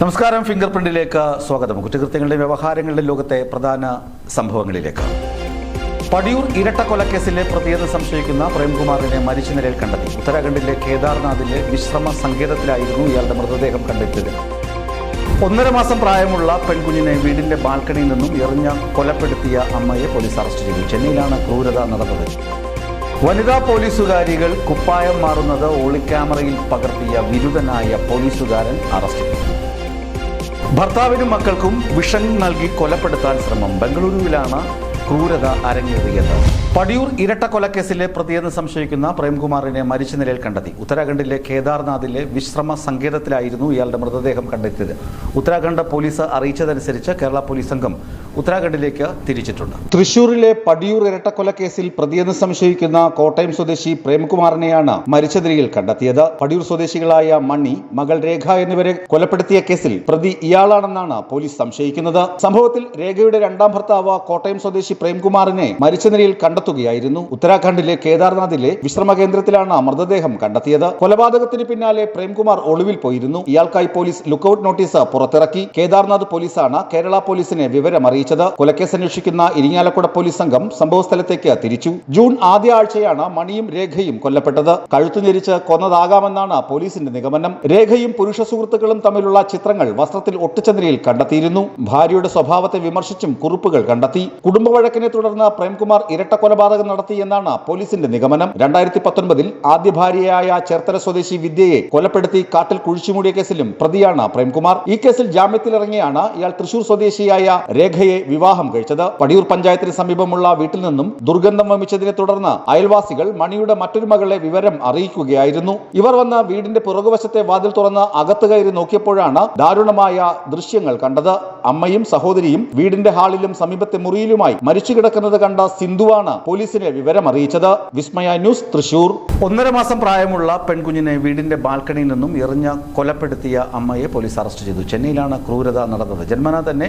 നമസ്കാരം ഫിംഗർ പ്രിന്റിലേക്ക് സ്വാഗതം. കുറ്റകൃത്യങ്ങളുടെ വ്യവഹാരങ്ങളുടെ ലോകത്തെ പ്രധാന സംഭവങ്ങളിലേക്ക്. പടിയൂർ ഇരട്ട കൊലക്കേസിലെ പ്രതിയെന്ന് സംശയിക്കുന്ന പ്രേംകുമാറിനെ മരിച്ച നിലയിൽ കണ്ടെത്തി. ഉത്തരാഖണ്ഡിലെ കേദാർനാഥിലെ വിശ്രമ സങ്കേതത്തിലായിരുന്നു ഇയാളുടെ മൃതദേഹം കണ്ടെത്തിയത്. ഒന്നര മാസം പ്രായമുള്ള പെൺകുഞ്ഞിനെ വീടിന്റെ ബാൽക്കണിയിൽ നിന്നും എറിഞ്ഞ കൊലപ്പെടുത്തിയ അമ്മയെ പോലീസ് അറസ്റ്റ് ചെയ്തു. ചെന്നൈയിലാണ് ക്രൂരത നടന്നത്. വനിതാ പോലീസുകാരികൾ കുപ്പായം മാറുന്നത് ഒളിക്യാമറയിൽ പകർത്തിയ വിരുദ്ധനായ പോലീസുകാരൻ അറസ്റ്റിൽ ഭർത്താവിനും മക്കൾക്കും വിഷം നൽകി കൊലപ്പെടുത്താൻ ശ്രമം. ബംഗളൂരുവിലാണ് ക്രൂരത അരങ്ങേറിയത് പടിയൂർ ഇരട്ട കൊലക്കേസിലെ പ്രതിയെന്ന് സംശയിക്കുന്ന പ്രേംകുമാറിനെ മരിച്ച നിലയിൽ കണ്ടെത്തി. ഉത്തരാഖണ്ഡിലെ കേദാർനാഥിലെ വിശ്രമ സങ്കേതത്തിലായിരുന്നു ഇയാളുടെ മൃതദേഹം കണ്ടെത്തിയത്. ഉത്തരാഖണ്ഡ് പോലീസ് അറിയിച്ചതനുസരിച്ച് കേരള പോലീസ് സംഘം ഉത്തരാഖണ്ഡിലേക്ക് തിരിച്ചിട്ടുണ്ട്. തൃശൂരിലെ പടിയൂർ ഇരട്ടക്കൊലക്കേസിൽ പ്രതിയെന്ന് സംശയിക്കുന്ന കോട്ടയം സ്വദേശി പ്രേംകുമാറിനെയാണ് മരിച്ച നിലയിൽ കണ്ടെത്തിയത്. പടിയൂർ സ്വദേശികളായ മണി മകൾ രേഖ എന്നിവരെ കൊലപ്പെടുത്തിയ കേസിൽ പ്രതി ഇയാളാണെന്നാണ് പോലീസ് സംശയിക്കുന്നത്. സംഭവത്തിൽ രേഖയുടെ രണ്ടാം ഭർത്താവ് കോട്ടയം സ്വദേശി പ്രേംകുമാറിനെ മരിച്ച നിലയിൽ കണ്ടെത്തുകയായിരുന്നു. ഉത്തരാഖണ്ഡിലെ കേദാർനാഥിലെ വിശ്രമ കേന്ദ്രത്തിലാണ് മൃതദേഹം കണ്ടെത്തിയത്. കൊലപാതകത്തിന് പിന്നാലെ പ്രേംകുമാർ ഒളിവിൽ പോയിരുന്നു. ഇയാൾക്കായി പോലീസ് ലുക്കൌട്ട് നോട്ടീസ് പുറത്തിറക്കി. കേദാർനാഥ് പോലീസാണ് കേരള പോലീസിനെ വിവരം അറിയിച്ചത് കൊലക്കേസ് അന്വേഷിക്കുന്ന ഇരിങ്ങാലക്കുട പോലീസ് സംഘം സംഭവസ്ഥലത്തേക്ക് തിരിച്ചു. ജൂൺ ആദ്യ ആഴ്ചയാണ് മണിയും രേഖയും കൊല്ലപ്പെട്ടത്. കഴുത്തു ഞെരിച്ച് കൊന്നതാകാമെന്നാണ് പോലീസിന്റെ നിഗമനം. രേഖയും പുരുഷ സുഹൃത്തുക്കളും തമ്മിലുള്ള ചിത്രങ്ങൾ വസ്ത്രത്തിൽ ഒട്ടിച്ച നിലയിൽ കണ്ടെത്തിയിരുന്നു. ഭാര്യയുടെ സ്വഭാവത്തെ വിമർശിച്ചും കുറിപ്പുകൾ കണ്ടെത്തി. കുടുംബവഴക്കിനെ തുടർന്ന് പ്രേംകുമാർ ഇരട്ട കൊലപാതകം നടത്തി എന്നാണ് പോലീസിന്റെ നിഗമനം. രണ്ടായിരത്തി പത്തൊൻപതിൽ ആദ്യ ഭാര്യയായ ചേർത്തല സ്വദേശി വിദ്യയെ കൊലപ്പെടുത്തി കാട്ടിൽ കുഴിച്ചുമൂടിയ കേസിലും പ്രതിയാണ് പ്രേംകുമാർ. ഈ കേസിൽ ജാമ്യത്തിലിറങ്ങിയാണ് ഇയാൾ തൃശൂർ സ്വദേശിയായ രേഖയെ വിവാഹം കഴിച്ചത്. പടിയൂർ പഞ്ചായത്തിന് സമീപമുള്ള വീട്ടിൽ നിന്നും ദുർഗന്ധം വമിച്ചതിനെ തുടർന്ന് അയൽവാസികൾ മണിയുടെ മറ്റൊരു മകളെ വിവരം അറിയിക്കുകയായിരുന്നു. ഇവർ വന്ന് വീടിന്റെ പുറകുവശത്തെ വാതിൽ തുറന്ന് അകത്ത് കയറി നോക്കിയപ്പോഴാണ് ദാരുണമായ ദൃശ്യങ്ങൾ കണ്ടത്. അമ്മയും സഹോദരിയും വീടിന്റെ ഹാളിലും സമീപത്തെ മുറിയിലുമായി മരിച്ചു കിടക്കുന്നത് കണ്ട സിന്ധുവാണ് പോലീസിനെ വിവരം അറിയിച്ചത് വിസ്മയ ന്യൂസ് തൃശൂർ. ഒന്നര മാസം പ്രായമുള്ള പെൺകുഞ്ഞിനെ വീടിന്റെ ബാൽക്കണിയിൽ നിന്നും എറിഞ്ഞ കൊലപ്പെടുത്തിയ അമ്മയെ പോലീസ് അറസ്റ്റ് ചെയ്തു. ചെന്നൈയിലാണ് ക്രൂരത നടന്നത്. ജന്മന തന്നെ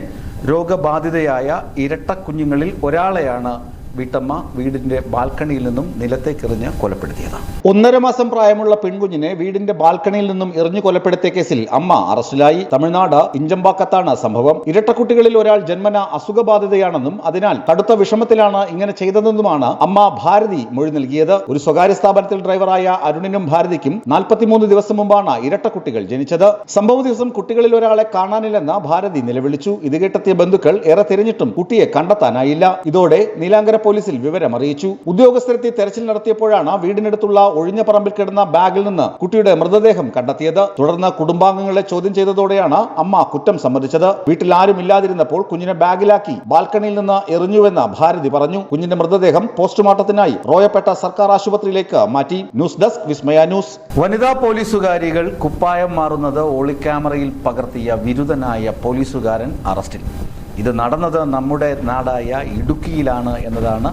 രോഗബാധിതയായ ഇരട്ട കുഞ്ഞുങ്ങളിൽ ഒരാളെയാണ് വീട്ടമ്മ വീടിന്റെ ബാൽക്കണിയിൽ നിന്നും നിലത്തേക്കെറിഞ്ഞ് കൊലപ്പെടുത്തിയത് ഒന്നര മാസം പ്രായമുള്ള പെൺകുഞ്ഞിനെ വീടിന്റെ ബാൽക്കണിയിൽ നിന്നും എറിഞ്ഞു കൊലപ്പെടുത്തിയ കേസിൽ അമ്മ അറസ്റ്റിലായി. തമിഴ്നാട് ഇഞ്ചമ്പാക്കത്താണ് സംഭവം. ഇരട്ടക്കുട്ടികളിൽ ഒരാൾ ജന്മന അസുഖബാധിതയാണെന്നും അതിനാൽ കടുത്ത വിഷമത്തിലാണ് ഇങ്ങനെ ചെയ്തതെന്നുമാണ് അമ്മ ഭാരതി മൊഴി നൽകിയത്. ഒരു സ്വകാര്യ സ്ഥാപനത്തിൽ ഡ്രൈവറായ അരുണിനും ഭാരതിക്കും നാൽപ്പത്തിമൂന്ന് ദിവസം മുമ്പാണ് ഇരട്ടക്കുട്ടികൾ ജനിച്ചത്. സംഭവ ദിവസം കുട്ടികളിൽ ഒരാളെ കാണാനില്ലെന്ന് ഭാരതി നിലവിളിച്ചു. ഇത് കേട്ടെത്തിയ ബന്ധുക്കൾ ഏറെ തിരഞ്ഞിട്ടും കുട്ടിയെ കണ്ടെത്താനായില്ല. ഇതോടെ നീലാങ്കര പോലീസിൽ വിവരം അറിയിച്ചു. ഉദ്യോഗസ്ഥരെത്തി തെരച്ചിൽ നടത്തിയപ്പോഴാണ് വീടിനടുത്തുള്ള ഒഴിഞ്ഞ പറമ്പിൽ കിടന്ന ബാഗിൽ നിന്ന് കുട്ടിയുടെ മൃതദേഹം കണ്ടെത്തിയത്. തുടർന്ന് കുടുംബാംഗങ്ങളെ ചോദ്യം ചെയ്തതോടെയാണ് അമ്മ കുറ്റം സമ്മതിച്ചത്. വീട്ടിൽ ആരും ഇല്ലാതിരുന്നപ്പോൾ കുഞ്ഞിനെ ബാഗിലാക്കി ബാൽക്കണിയിൽ നിന്ന് എറിഞ്ഞുവെന്ന് ഭാരതി പറഞ്ഞു. കുഞ്ഞിന്റെ മൃതദേഹം പോസ്റ്റ്മോർട്ടത്തിനായി റോയപ്പെട്ട സർക്കാർ ആശുപത്രിയിലേക്ക് മാറ്റി. News desk Vismaya news. വനിതാ പോലീസുകാരികൾ കുപ്പായം മാറുന്നത് ഒളിക്യാമറയിൽ പകർത്തിയ വിരുദ്ധനായ പോലീസുകാരൻ അറസ്റ്റിൽ. ഇത് നടന്നത് നമ്മുടെ നാടായ ഇടുക്കിയിലാണ് എന്നതാണ്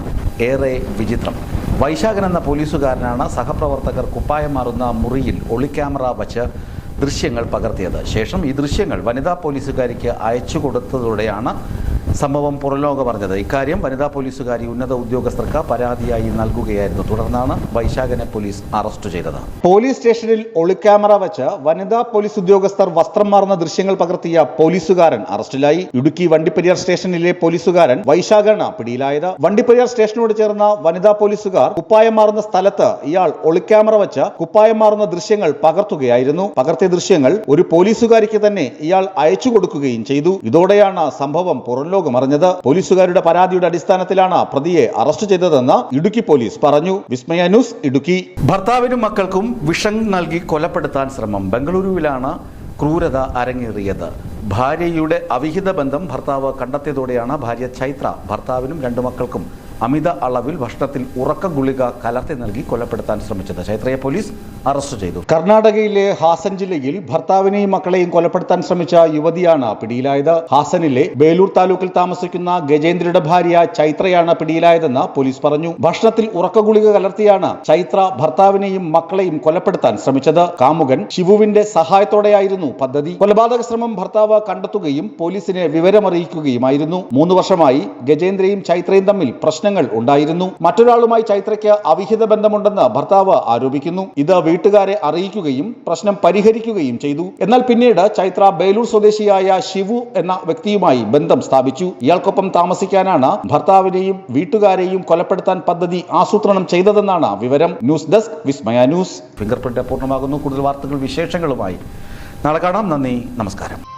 ഏറെ വിചിത്രം. വൈശാഖൻ എന്ന പോലീസുകാരനാണ് സഹപ്രവർത്തകർ കുപ്പായം മാറുന്ന മുറിയിൽ ഒളിക്യാമറ വച്ച് ദൃശ്യങ്ങൾ പകർത്തിയത്. ശേഷം ഈ ദൃശ്യങ്ങൾ വനിതാ പോലീസുകാരിക്ക് അയച്ചു കൊടുത്തതോടെയാണ് സംഭവം പുറലോകം പറഞ്ഞത്. ഇക്കാര്യം വനിതാ പോലീസുകാരി ഉന്നത ഉദ്യോഗസ്ഥർക്ക് പരാതിയായി നൽകുകയായിരുന്നു. തുടർന്നാണ് വൈശാഖനെ പോലീസ് അറസ്റ്റ് ചെയ്തത്. പോലീസ് സ്റ്റേഷനിൽ ഒളിക്യാമറ വെച്ച് വനിതാ പോലീസ് ഉദ്യോഗസ്ഥർ വസ്ത്രം മാറുന്ന ദൃശ്യങ്ങൾ പകർത്തിയ പോലീസുകാരൻ അറസ്റ്റിലായി. ഇടുക്കി വണ്ടിപ്പെരിയാർ സ്റ്റേഷനിലെ പോലീസുകാരൻ വൈശാഖാണ് പിടിയിലായത്. വണ്ടിപ്പെരിയാർ സ്റ്റേഷനോട് ചേർന്ന വനിതാ പോലീസുകാർ കുപ്പായം മാറുന്ന സ്ഥലത്ത് ഇയാൾ ഒളിക്യാമറ വെച്ച് കുപ്പായം മാറുന്ന ദൃശ്യങ്ങൾ പകർത്തുകയായിരുന്നു. പകർത്തിയ ദൃശ്യങ്ങൾ ഒരു പോലീസുകാരിക്ക് തന്നെ ഇയാൾ അയച്ചു കൊടുക്കുകയും ചെയ്തു. ഇതോടെയാണ് സംഭവം പുറംലോകം അറിഞ്ഞത് പോലീസുകാരുടെ പരാതിയുടെ അടിസ്ഥാനത്തിലാണ് പ്രതിയെ അറസ്റ്റ് ചെയ്തതെന്ന് ഇടുക്കി പോലീസ് പറഞ്ഞു. വിസ്മയ ന്യൂസ് ഇടുക്കി. ഭർത്താവിനും മക്കൾക്കും വിഷം നൽകി കൊലപ്പെടുത്താൻ ശ്രമം ബംഗളൂരുവിലാണ് ക്രൂരത അരങ്ങേറിയത്. ഭാര്യയുടെ അവിഹിത ബന്ധം ഭർത്താവ് കണ്ടെത്തിയതോടെയാണ് ഭാര്യ ചൈത്ര ഭർത്താവിനും രണ്ടു മക്കൾക്കും അമിത അളവിൽ ഭക്ഷണത്തിൽ ഉറക്ക ഗുളിക കലർത്തി നൽകി കൊലപ്പെടുത്താൻ ശ്രമിച്ചത്. ചൈത്രയെ പോലീസ് അറസ്റ്റ് ചെയ്തു. കർണാടകയിലെ ഹാസൻ ജില്ലയിൽ ഭർത്താവിനെയും മക്കളെയും കൊലപ്പെടുത്താൻ ശ്രമിച്ച യുവതിയാണ് പിടിയിലായത്. ഹാസനിലെ ബേലൂർ താലൂക്കിൽ താമസിക്കുന്ന ഗജേന്ദ്രയുടെ ഭാര്യ ചൈത്രയാണ് പിടിയിലായതെന്ന് പോലീസ് പറഞ്ഞു. ഭക്ഷണത്തിൽ ഉറക്ക ഗുളിക കലർത്തിയാണ് ചൈത്ര ഭർത്താവിനെയും മക്കളെയും കൊലപ്പെടുത്താൻ ശ്രമിച്ചത്. കാമുകൻ ശിവുവിന്റെ സഹായത്തോടെയായിരുന്നു പദ്ധതി. കൊലപാതക ശ്രമം ഭർത്താവ് കണ്ടെത്തുകയും പോലീസിനെ വിവരമറിയിക്കുകയുമായിരുന്നു. മൂന്ന് വർഷമായി ഗജേന്ദ്രയും ചൈത്രയും തമ്മിൽ പ്രശ്നം പ്രശ്നങ്ങൾ ഉണ്ടായിരുന്നു. മറ്റൊരാളുമായി ചൈത്രയ്ക്ക് അവിഹിത ബന്ധമുണ്ടെന്ന് ഭർത്താവ് ആരോപിക്കുന്നു. ഇത് വീട്ടുകാരെ അറിയിക്കുകയും പ്രശ്നം പരിഹരിക്കുകയും ചെയ്തു. എന്നാൽ പിന്നീട് ചൈത്ര ബേലൂർ സ്വദേശിയായ ശിവു എന്ന വ്യക്തിയുമായി ബന്ധം സ്ഥാപിച്ചു. ഇയാൾക്കൊപ്പം താമസിക്കാനാണ് ഭർത്താവിനെയും വീട്ടുകാരെയും കൊലപ്പെടുത്താൻ പദ്ധതി ആസൂത്രണം ചെയ്തതെന്നാണ് വിവരം. News desk Vismaya news. Finger print പൂർണമാകുന്നു കൂടുതൽ വാർത്തകൾ വിശേഷങ്ങളുമായി. നാളെ കാണാം. നന്ദി. നമസ്കാരം.